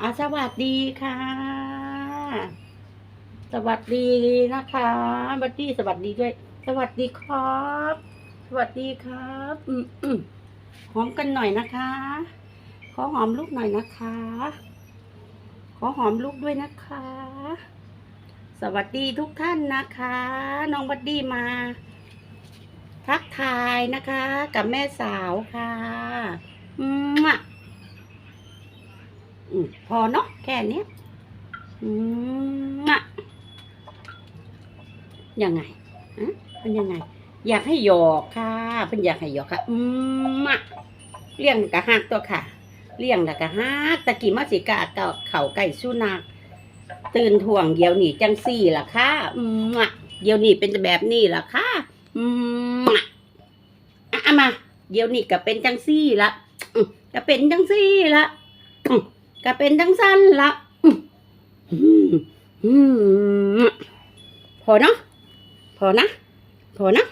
อาสวัสดีค่ะ สวัสดีนะคะบัดดี้สวัสดีด้วย สวัสดีครับ สวัสดีครับหอมกันหน่อยนะคะ ขอหอมลูกหน่อยนะคะ ขอหอมลูกด้วยนะคะ สวัสดีทุกท่านนะคะ น้องบัดดี้มา ทักทายนะคะ กับแม่สาวค่ะ อืมอะอืม พอเนาะแค่นี้มะยังไงฮะเป็นยังไง อยากให้หยอกค่ะเพิ่นอยากให้หยอกค่ะมะเลี้ยงกะฮักตัวค่ะ เลี้ยงแล้วกะฮักตะกี้มาสิกะเก่าเข่าไก่สุนัขตื่นถ่วงเดี๋ยวนี้จังสี่ล่ะค่ะมะเดี๋ยวนี้เป็นแบบนี้ล่ะค่ะมะอะมา เดี๋ยวนี้ก็เป็นจังซี่ละอืมก็เป็นจังซี่ละ ก็เป็นจังสั้นละอืมอืมพอเนาะพอนะพอนะ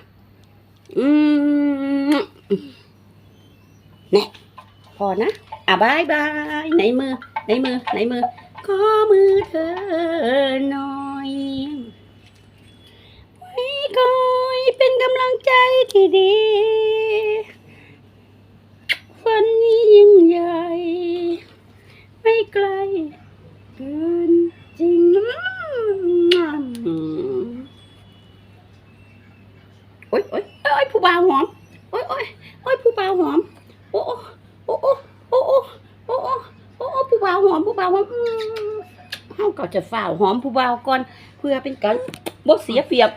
อืมนี่พอนะอะบายบายไหนมือไหนมือไหนมือขอมือเธอหน่อยไว้คอยเป็นกำลังใจที่ดี ไกลเกินจริงโอ๊ยโอ๊ยโอ๊ยผู้บ่าวหอม โอ๊ยโอ๊ยโอ๊ยผู้บ่าวหอมโอ้โอ้โอ้โอ้โอ้โอ้โอ้โอ้โอ้ผู้บ่าวหอมผู้บ่าวหอมเฮาก็จะฝ่าวหอมผู้บ่าวก่อน เพื่อเป็นการบ่เสียเปรียบ